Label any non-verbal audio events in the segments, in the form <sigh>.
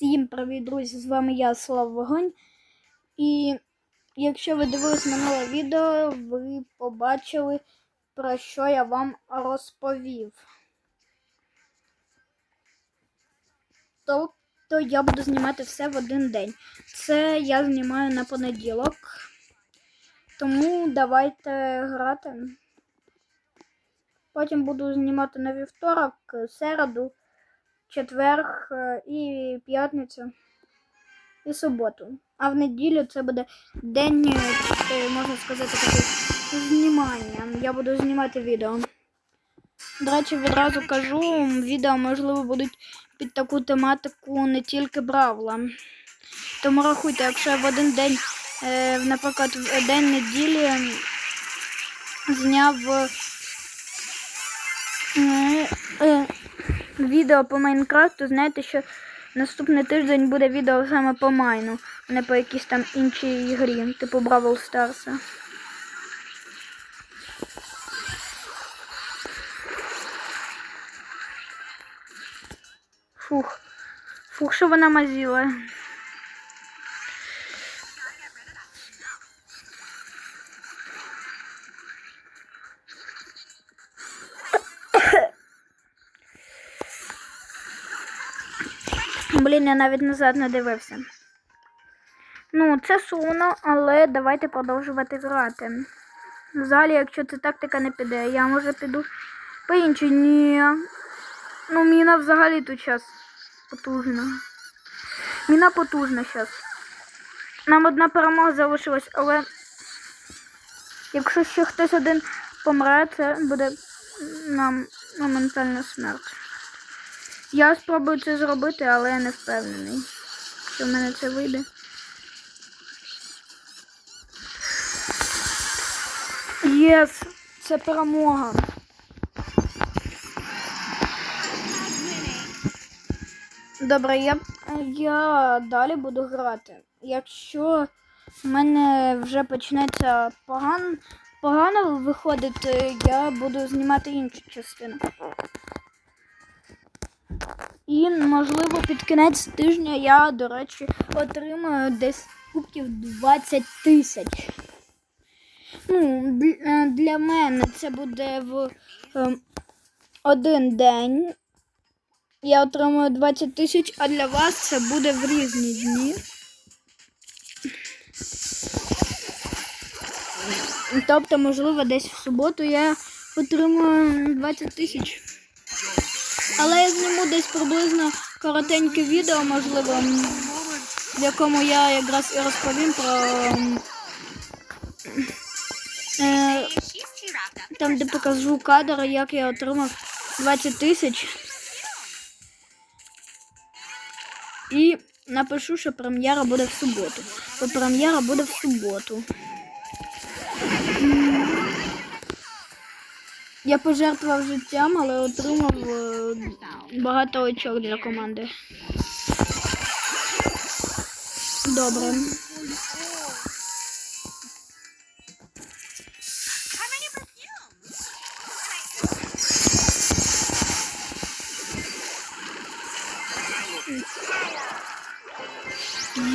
Всім привіт, друзі! З вами я, Слав Вогонь. І якщо ви дивились минуле відео, ви побачили, про що я вам розповів. Тобто я буду знімати все в один день. Це я знімаю на понеділок. Тому давайте грати. Потім буду знімати на вівторок, середу четверг е, і п'ятницю і суботу. А в неділю це буде день, е, можна сказати, такий знімання. Я буду знімати відео. До речі, відразу кажу, відео, можливо, будуть під таку тематику не тільки Бравла. Тому рахуйте, якщо я в один день, е, наприклад, в день неділі зняв е, е, відео по Майнкрафту, знаєте, що наступний тиждень буде відео саме по Майну, а не по якійсь там іншій ігрі, типу Бравл Старса. Фух. Фух, що вона мазіла. Блін, я навіть назад не дивився. Ну, це сумно, але давайте продовжувати грати. Взагалі, якщо ця тактика не піде, я може піду по іншій. Ні. Ну, міна взагалі тут час потужна. Міна потужна зараз. Нам одна перемога залишилась, але якщо ще хтось один помре, це буде нам моментальна смерть. Я спробую це зробити, але я не впевнений, що в мене це вийде. Єс, це перемога. Добре, я, я далі буду грати. Якщо в мене вже почнеться погано, погано виходити, я буду знімати іншу частину. І, можливо, під кінець тижня я, до речі, отримаю десь кубків 20 тисяч. Ну, е, для мене це буде в е, один день. Я отримую 20 тисяч, а для вас це буде в різні дні. Тобто, можливо, десь в суботу я отримую 20 тисяч. Але я зніму десь приблизно коротеньке відео, можливо, в якому я якраз і розповім про е, там, де покажу кадр, як я отримав 20 тисяч. І напишу, що прем'єра буде в суботу. Бо прем'єра буде в суботу. Я пожертвував життям, але отримав е, багато очок для команди. Добре.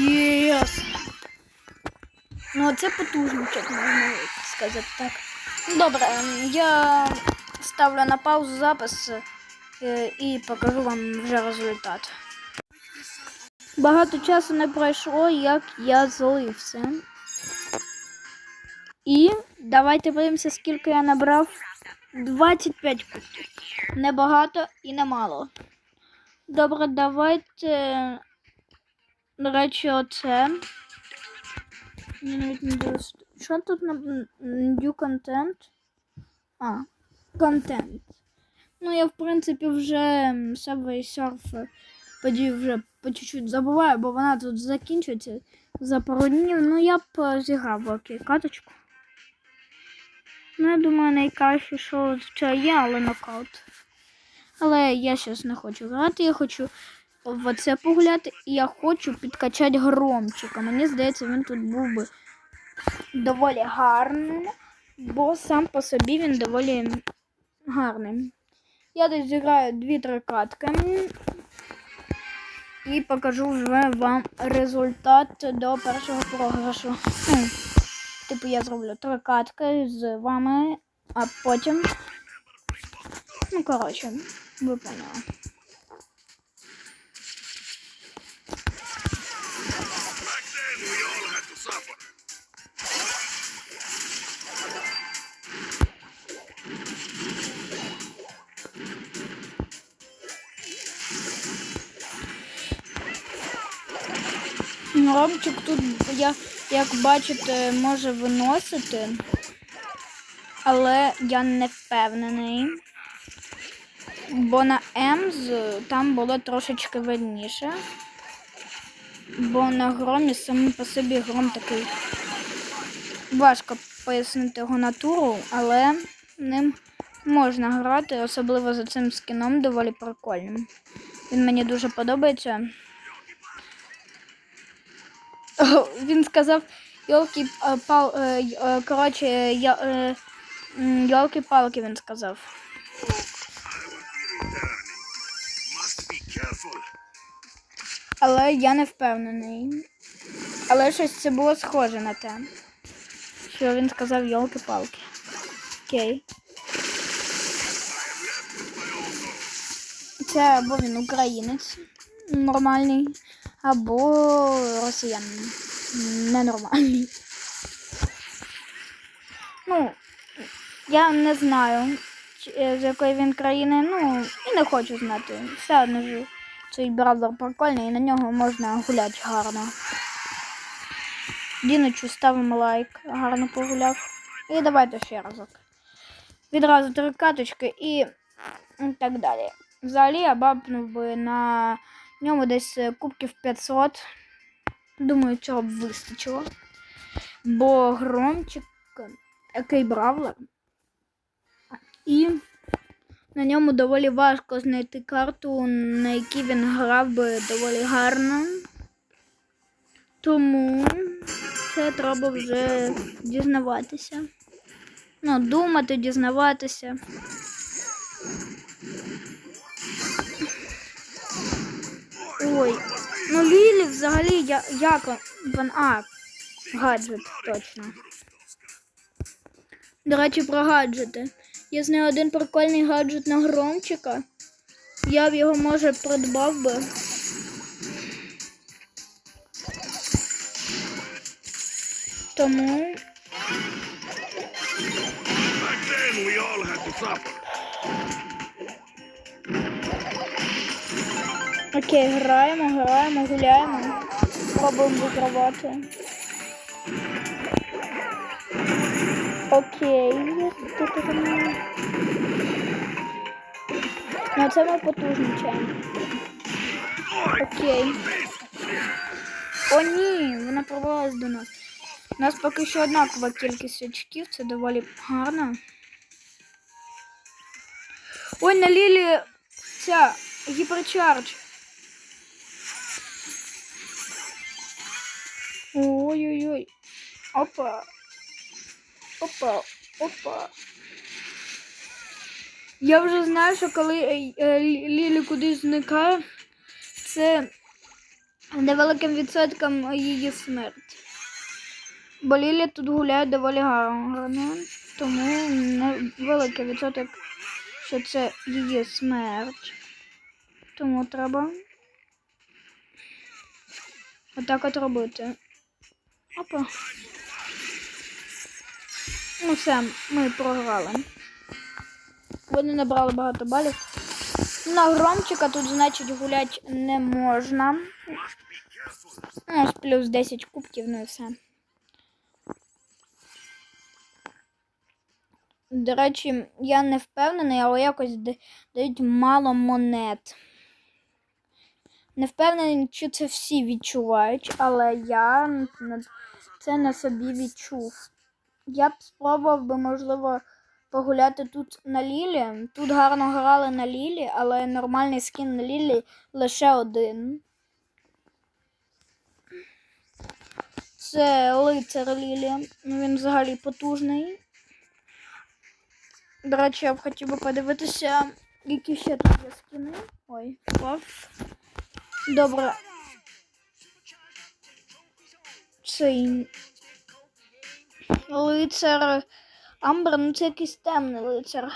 Єс! Ну, це потужничок, можна сказати так. Добре, ем, я ставлю на паузу запис е, і покажу вам вже результат. Багато часу не пройшло, як я злився. І давайте подивимося, скільки я набрав. 25 кубків. Небагато і немало. Добре, давайте. До речі, оце. Я навіть не дивлюсь. Що тут на new content? А, контент. Ну, я, в принципі, вже Subway Surf подію вже по чуть-чуть забуваю, бо вона тут закінчується за пару днів. Ну, я б е, зіграв окей, каточку. Ну, я думаю, найкраще, що це є, але нокаут. Але я зараз не хочу грати, я хочу в оце погуляти, і я хочу підкачати громчика. Мені здається, він тут був би доволі гарним, бо сам по собі він доволі гарний. Я десь зіграю 2-3 катки. і покажу вже вам результат до першого програшу. Ну, типу, я зроблю три катки з вами, а потім. Ну, коротше, ви поняли. Ромчик тут, я, як бачите, може виносити, але я не впевнений. Бо на Емз там було трошечки видніше. Бо на громі самі по собі гром такий. Важко пояснити його натуру, але ним можна грати, особливо за цим скіном доволі прикольним. Він мені дуже подобається. <laughs> Він сказав йолки пал е, е, коротше, е, м, йолки-палки він сказав. Але я не впевнений. Але щось це було схоже на те. Що він сказав йолки-палки. Окей. Це або він українець нормальний, або росіянин ненормальний. Ну, я не знаю, е, з якої він країни, ну, і не хочу знати. Все одно ж цей браузер прикольний, і на нього можна гуляти гарно. Діночу ставимо лайк, гарно погуляв. І давайте ще разок. Відразу три каточки і так далі. Взагалі я бабнув би на ньому десь е, кубків 500. Думаю, цього б вистачило. Бо громчик, який бравлер. І на ньому доволі важко знайти карту, на якій він грав би доволі гарно. Тому це треба вже дізнаватися. Ну, думати, дізнаватися. Ой, ну Лілі взагалі я, як вон. А, гаджет, точно. До речі, про гаджети. Є з нею один прикольний гаджет на громчика. Я б його, може, придбав би. Тому Back then, we all had to suffer. Окей, граємо, граємо, гуляємо. Пробуємо вигравати. Окей. Ну це ми потужничаємо. Окей. О, ні, вона порвалась до нас. У нас поки що однакова кількість очків, це доволі гарно. Ой, на Лілі ця гіперчардж. Ой-ой-ой. Опа. Опа, опа. Я вже знаю, що коли е, е, Лілі кудись зникає, це невеликим відсотком її смерть. Бо Лілі тут гуляє доволі гарно, тому невеликий відсоток, що це її смерть. Тому треба отак от робити. Опа. Ну все, ми програли. Вони набрали багато балів. На громчика тут, значить, гулять не можна. Ну, плюс 10 кубків, ну і все. До речі, я не впевнений, але якось дають мало монет. Не впевнений, чи це всі відчувають, але я це на собі відчув. Я б спробував би, можливо, погуляти тут на Лілі. Тут гарно грали на Лілі, але нормальний скін на Лілі лише один. Це лицар Лілі. Ну, Він взагалі потужний. До речі, я б хотів би подивитися, які ще тут є скіни. Ой, впав. Добре. Цей лицар Амбер, ну це якийсь темний лицар.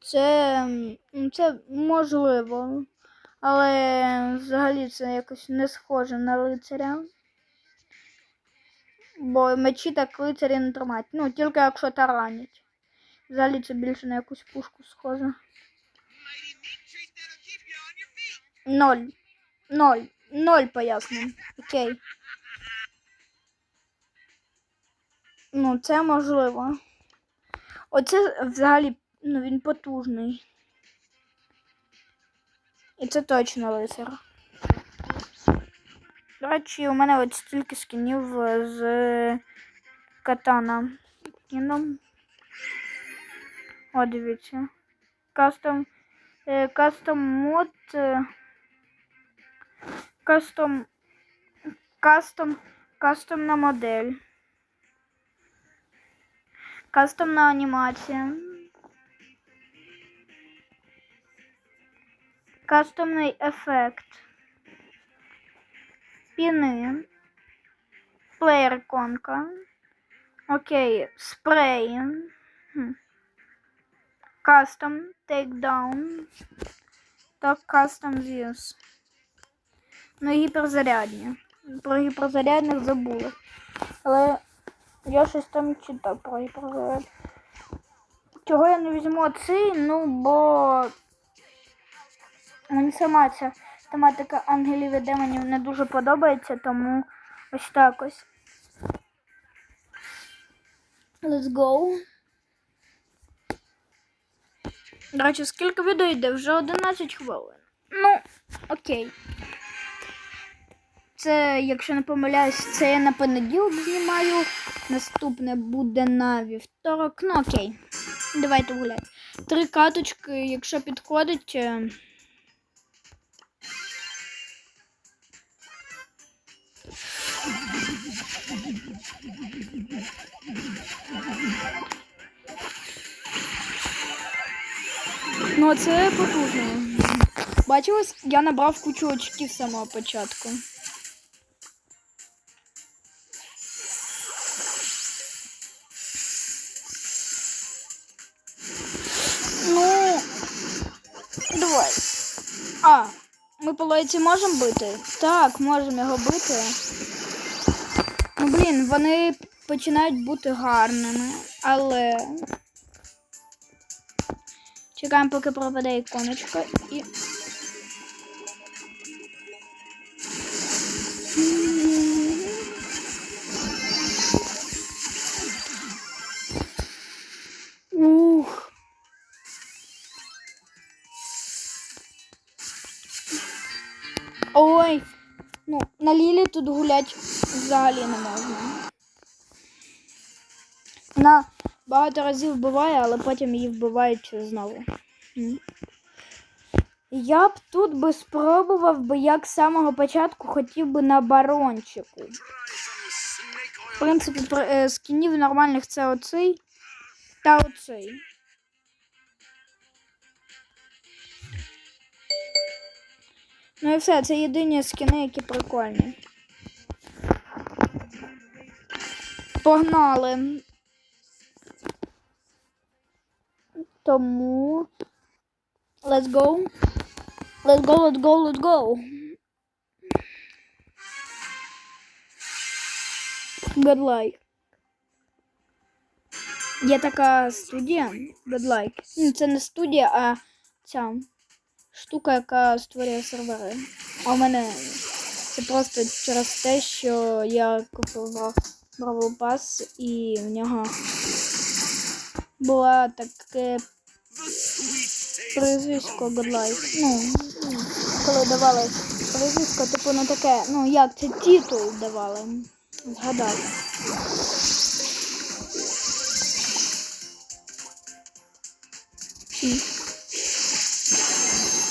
Це, це можливо. Але взагалі це якось не схоже на лицаря. Бо мечі так лицарі не тримають. Ну, тільки якщо таранять. Взагалі це більше на якусь пушку схоже. Ноль. Ноль. Ноль пояснень. Окей. Ну, це можливо. Оце взагалі, ну, він потужний. І це точно лицар. До речі, у мене от стільки скінів е, з катана. Скіном. О, дивіться. Кастом. е, Кастом мод. Кастом. Кастом. Кастомна модель. Кастомна анімація. Кастомний ефект. Піни. Плеєр-іконка. Окей, спреї. Кастом, тейкдаун. Так, кастом з'юз. Ну, гіперзарядні. Про гіперзарядних забули. Але я щось там читав про гіперзаряд. Чого я не візьму цей? Ну, бо мені сама ця тематика ангелів і демонів не дуже подобається, тому ось так ось. Let's go. До речі, скільки відео йде? Вже 11 хвилин. Ну, окей. Це, якщо не помиляюсь, це я на понеділок знімаю. Наступне буде на вівторок. Ну окей. Давайте гуляти. Три каточки, якщо підходить. е, Ну, це потужно. Бачили, я набрав кучу очків з самого початку. Лойці можемо бити? Так, можемо його бити. Ну, блін, вони починають бути гарними, але. Чекаємо, поки пропаде іконочка і. Тут гулять взагалі не можна. Вона багато разів вбиває, але потім її вбивають знову. Я б тут би спробував би, як з самого початку хотів би на барончику. В принципі, при- е, скінів нормальних це оцей та оцей. Ну і все, це єдині скіни, які прикольні. Погнали. Тому. Let's go. Let's go, let's go, let's go. Good luck. Є така студія Godlike. Ну, це не студія, а ця штука, яка створює сервери. А у мене це просто через те, що я купив Brawl Pass і в нього була таке прізвисько of Ну, ну, коли давали прізвисько, типу не таке, ну як це титул давали. Згадав.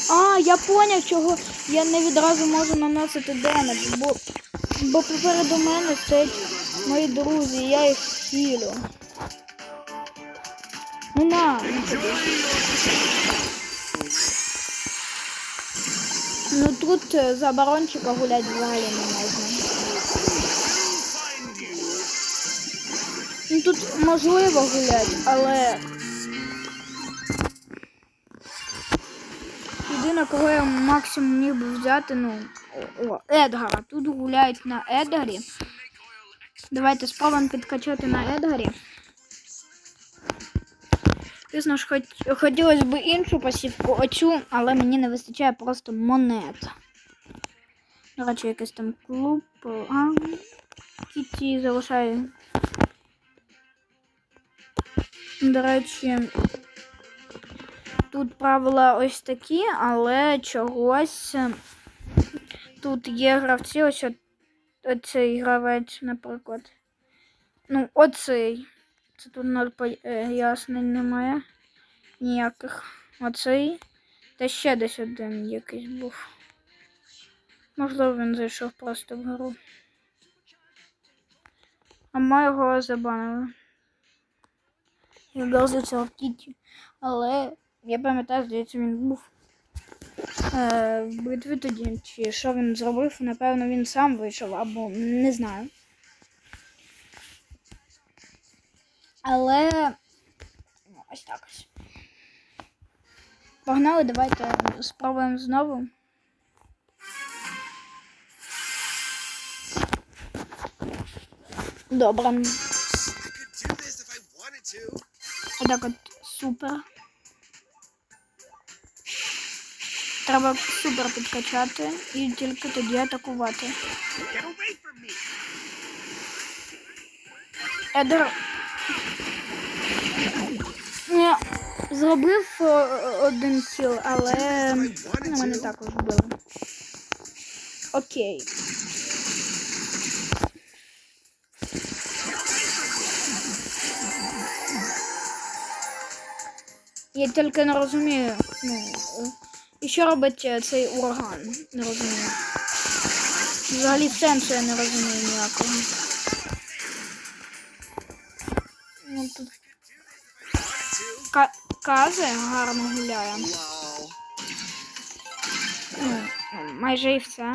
А, я поняв, чого я не відразу можу наносити демедж, бо, бо попереду мене стоять мої друзі, я їх хілю. Ну на, ну. Тут е, за барончика гуляти взагалі не можна. Ну тут можливо гуляти, але. Єдине, кого я максимум міг би взяти, ну, о, Едгара. Тут гуляють на Едгарі. Давайте спробуємо підкачати на Едгарі. Звісно ж, хоч, хотілося б іншу пасівку, оцю, але мені не вистачає просто монет. До речі, якийсь там клуб. А, Кіті залишаю. До речі, тут правила ось такі, але чогось е, тут є гравці, ось от- оцей гравець, наприклад. Ну, оцей. Це тут ноль пояснень немає. Ніяких. Оцей. Та ще десь один якийсь був. Можливо, він зайшов просто в гру. А ми його забанили. Я грав цього в Кіті. Але я пам'ятаю, здається, він був е, в битві тоді. Чи що він зробив? Напевно, він сам вийшов, або не знаю. Але ну, ось так ось. Погнали, давайте спробуємо знову. Добре. Отак от супер. Треба супер підкачати і тільки тоді атакувати. Едер. Не, зробив один кіл, але мене також вбили. Окей. Я тільки не розумію. Ну, е, і що робить е, цей ураган? Не розумію. Взагалі сенсу я не розумію ніякого. Ну, тут Ка- Казе гарно гуляє. Ну, майже і все.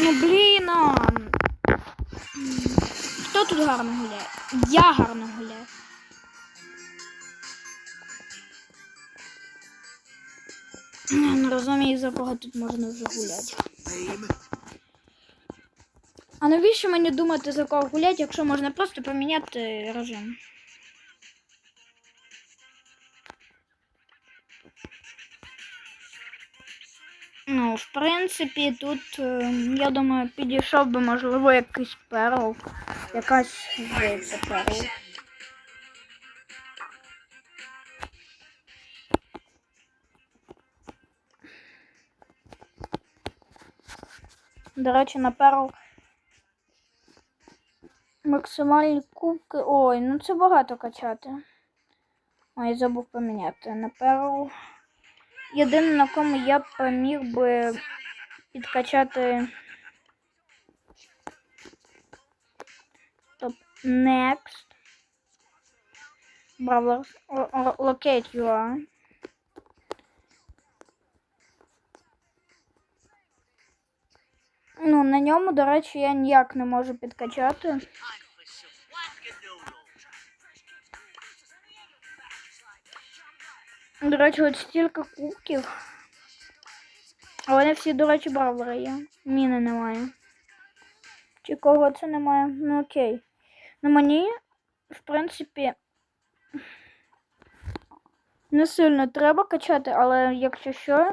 Ну, блін. Хто тут гарно гуляє? Я гарно гуляю. Я Не розумію, за кого тут можна вже гуляти. А навіщо мені думати, за кого гуляти, якщо можна просто поміняти режим? Ну, в принципі, тут, е, я думаю, підійшов би, можливо, якийсь перл. Якась здається перл. До речі, на перл максимальні кубки. Ой, ну це багато качати. Ой, забув поміняти. На перл. Єдине, на кому я б міг би підкачати. Топ next. Lo- Locate you Ну, на ньому, до речі, я ніяк не можу підкачати. До речі, от стільки кубків. А вони всі, до речі, бравлери є. Міни немає. Чи кого це немає? Ну окей. На мені, в принципі, не сильно треба качати, але якщо що,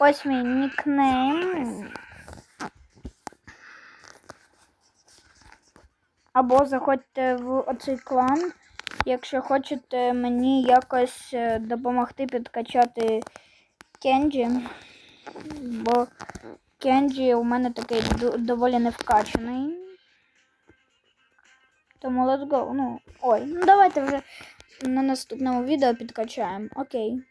ось мій нікнейм. Або заходьте в оцей клан, якщо хочете мені якось е, допомогти підкачати Кенджі. Бо Кенджі у мене такий доволі невкачаний. Тому let's go. Ну, ой, ну давайте вже на наступному відео підкачаємо. Окей.